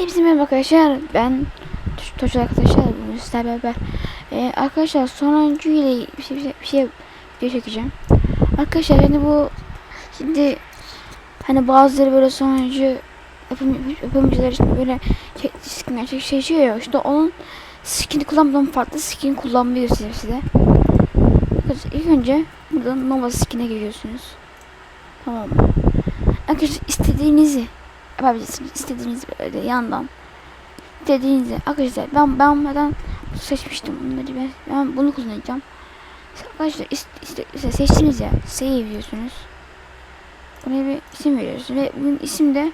Hepsi merhaba arkadaşlar. Ben Toş arkadaşlar. Bugün sizlerle beraber. Ee, arkadaşlar sonuncu ile bir şey, bir şey, bir şey çekeceğim. Arkadaşlar hani bu şimdi hani bazıları böyle sonuncu yapım, yapımcılar için böyle şey, skinler şey, şey, şey ya işte onun skin kullanmadan farklı skin kullanmayı göstereyim size. Arkadaşlar ilk önce buradan Nova skin'e giriyorsunuz. Tamam mı? Arkadaşlar istediğinizi yapabilirsiniz. İstediğiniz böyle yandan. İstediğinizi. Arkadaşlar ben ben neden seçmiştim bunları ben, ben bunu kullanacağım. Arkadaşlar ist, iste, işte seçtiniz ya save diyorsunuz. Buraya bir isim veriyorsunuz ve bunun isim de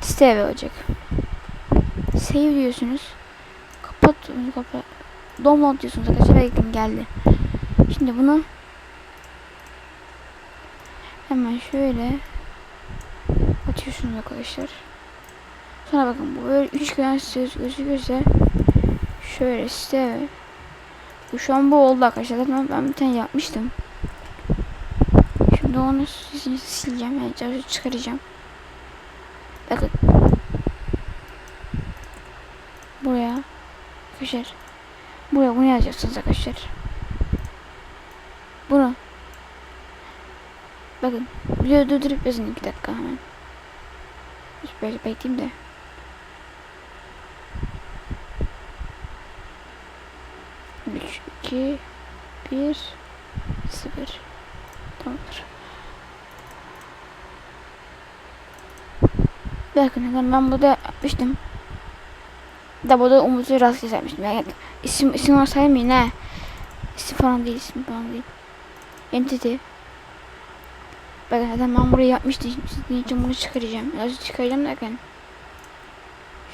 Steve olacak. Save diyorsunuz. Kapat bunu kapat. Download diyorsunuz arkadaşlar bakın geldi. Şimdi bunu hemen şöyle atıyorsunuz arkadaşlar. Sonra bakın bu böyle üç kere söz gözükürse şöyle bu şu an bu oldu arkadaşlar. Zaten ben bir tane yapmıştım. Şimdi onu sil- sileceğim. Yani çıkaracağım. Bakın. Buraya arkadaşlar. Buraya bunu yazacaksınız arkadaşlar. Bunu. Bakın. Videoyu durdurup yazın iki dakika hemen. Böyle bekleyeyim de. Üç, iki, bir, sıfır. Tamamdır. Bakın ben, burada yapmıştım. Da burada Umut'u rastgele yapmıştım. Yani isim, isim saymayın ha. İsim falan değil, isim falan değil. Entity. Bakın zaten ben burayı yapmıştım. Sizin için bunu çıkaracağım. Nasıl çıkaracağım derken.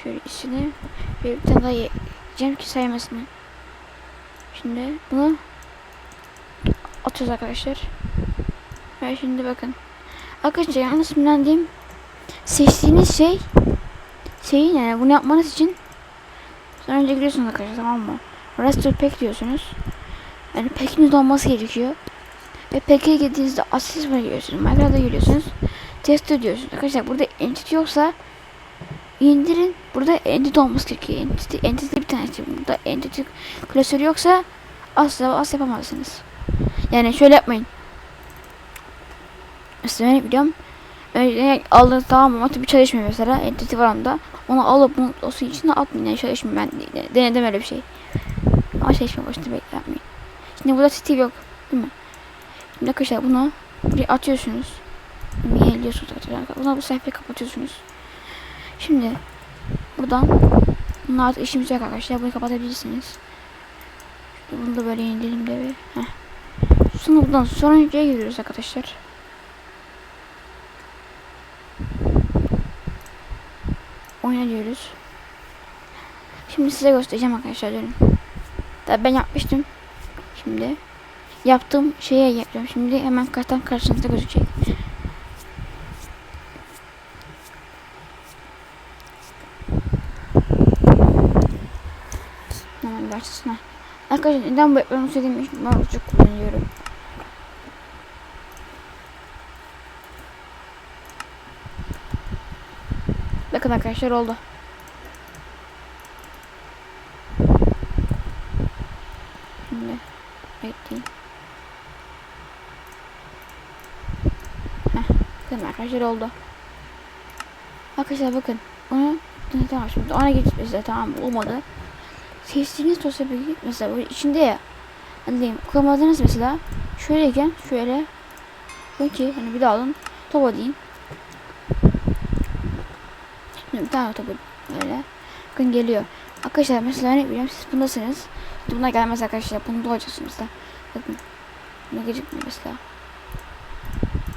Şöyle içine bir tane daha yiyeceğim ki saymasını. Şimdi bunu atıyoruz arkadaşlar. Ve şimdi bakın. Arkadaşlar yalnız diyeyim. Seçtiğiniz şey şeyi yani bunu yapmanız için sonra önce giriyorsunuz arkadaşlar tamam mı? Restore pack diyorsunuz. Yani pack'iniz olması gerekiyor. Ve PK'ye girdiğinizde asist var giriyorsunuz. Minecraft'a giriyorsunuz. Test ediyorsunuz. Arkadaşlar burada entity yoksa indirin. Burada entity olması gerekiyor. Entity, entity bir tanesi. Burada entity klasörü yoksa asla asla yapamazsınız. Yani şöyle yapmayın. Mesela ben biliyorum. Öyle aldığınız tamam mı? Tabii çalışmıyor mesela. Entity var onda. Onu alıp o suyun içine atmayın. Yani çalışmıyor. Ben de- denedim öyle bir şey. Ama çalışmıyor. Başta beklemeyin. Şimdi burada Steve yok. Değil mi? Arkadaşlar bunu buraya atıyorsunuz. Mailliyorsunuz arkadaşlar. Buna bu sayfayı kapatıyorsunuz. Şimdi buradan bunun artık işimiz yok arkadaşlar. Bunu kapatabilirsiniz. Şimdi bunu da böyle indirelim de bir. Heh. Sonra buradan sonuncuya giriyoruz arkadaşlar. Oyna. Şimdi size göstereceğim arkadaşlar dönün. Tabii ben yapmıştım. Şimdi yaptığım şeye yapıyorum. Şimdi hemen karttan karşınızda gözükecek. Hemen başlasın. ha. Arkadaşlar neden bu yapmamı istediğim için çok kullanıyorum. Bakın arkadaşlar oldu. Şimdi bekleyin. Bakın arkadaşlar oldu. Arkadaşlar bakın. Onu tamam şimdi ona git mesela tamam olmadı. Seçtiğiniz dosya bilgi mesela böyle içinde ya. Hani diyeyim kullanmadınız mesela. Şöyleyken şöyle. Peki hani bir daha alın. Topa deyin. Şimdi bir tane topu böyle. Bakın geliyor. Arkadaşlar mesela ne biliyorum siz bundasınız. Buna gelmez arkadaşlar. Bunda olacaksınız mesela. Bakın. Buna gözükmüyor mesela.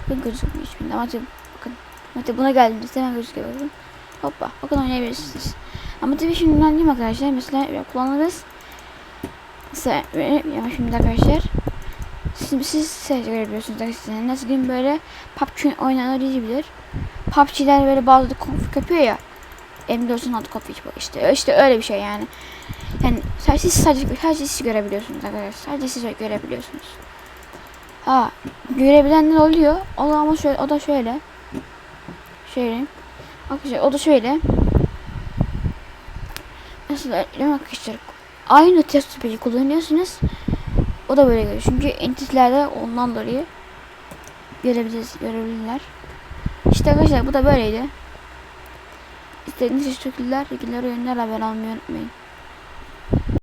Bakın gözükmüyor hiçbirinde tabii bakın. Tabii buna geldiğinizde hemen gözüküyor bakın. Hoppa. Bakın oynayabilirsiniz. Ama tabii şimdi ben diyeyim arkadaşlar. Mesela kullanırız. Mesela yani şimdi arkadaşlar. Siz, siz sadece görebiliyorsunuz arkadaşlar. Nasıl diyeyim böyle PUBG oynanır bilir. PUBG'ler böyle bazı konfig yapıyor ya. M4'ün adı bu işte. İşte öyle bir şey yani. Yani sadece siz sadece, sadece siz görebiliyorsunuz arkadaşlar. Sadece siz görebiliyorsunuz. Ha, görebilenler oluyor. O da ama şöyle, o da şöyle. Şöyle. Arkadaşlar o da şöyle. Nasıl öyle arkadaşlar? Aynı test peki kullanıyorsunuz. O da böyle geliyor. Çünkü entitlerde ondan dolayı görebiliriz, görebilirler. İşte arkadaşlar bu da böyleydi. İstediğiniz için teşekkürler. İlgileri yönler haber almayı unutmayın.